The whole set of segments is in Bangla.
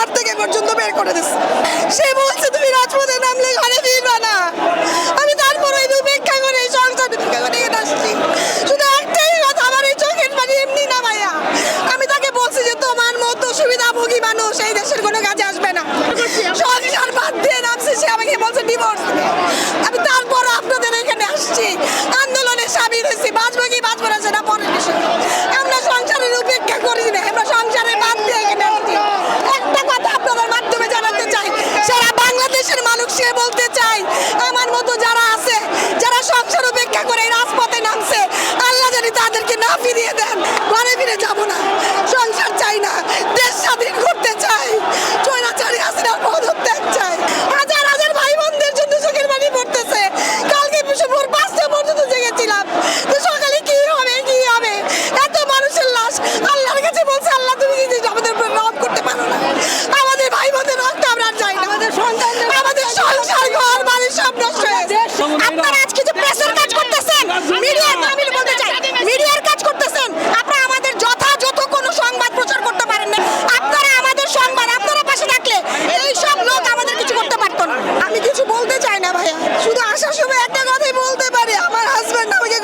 ঘর থেকে পর্যন্ত বের করে দিস সে বলছে তুমি রাজপথে নামলে ঘরে বলতে চাই। আমার মতো যারা আছে, যারা সংসার উপেক্ষা করে রাজপথে নামছে, আল্লাহ জানি তাদেরকে না ফিরিয়ে দেয়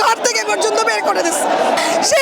ঘর থেকে পর্যন্ত বের করে দিচ্ছে সে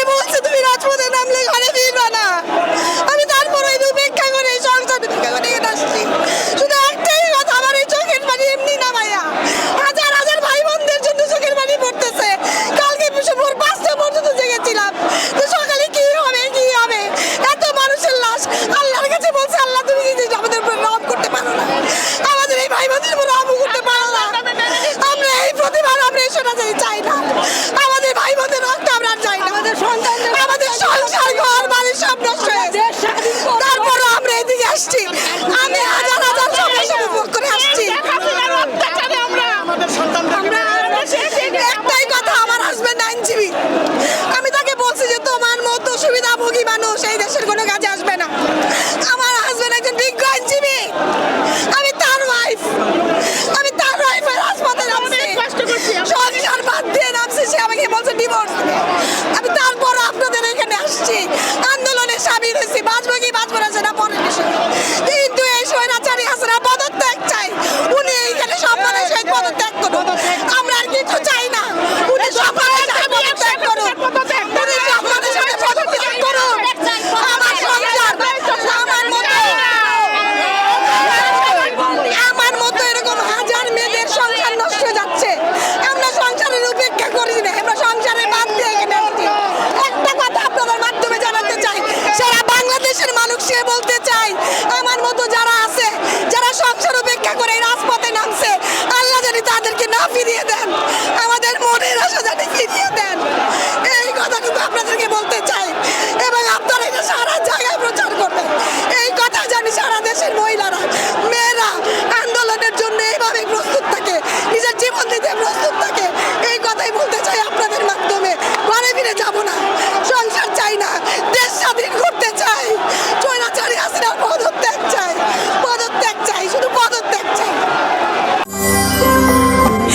ভোগী মানুষ এই দেশের কোনো কাজে মতো যারা আছে, যারা সংসার উপেক্ষা করে রাজপথে নামছে, আল্লাহ জানি তাদেরকে না ফিরিয়ে দেন, আমাদের মনের আশা জানি ফিরিয়ে দেন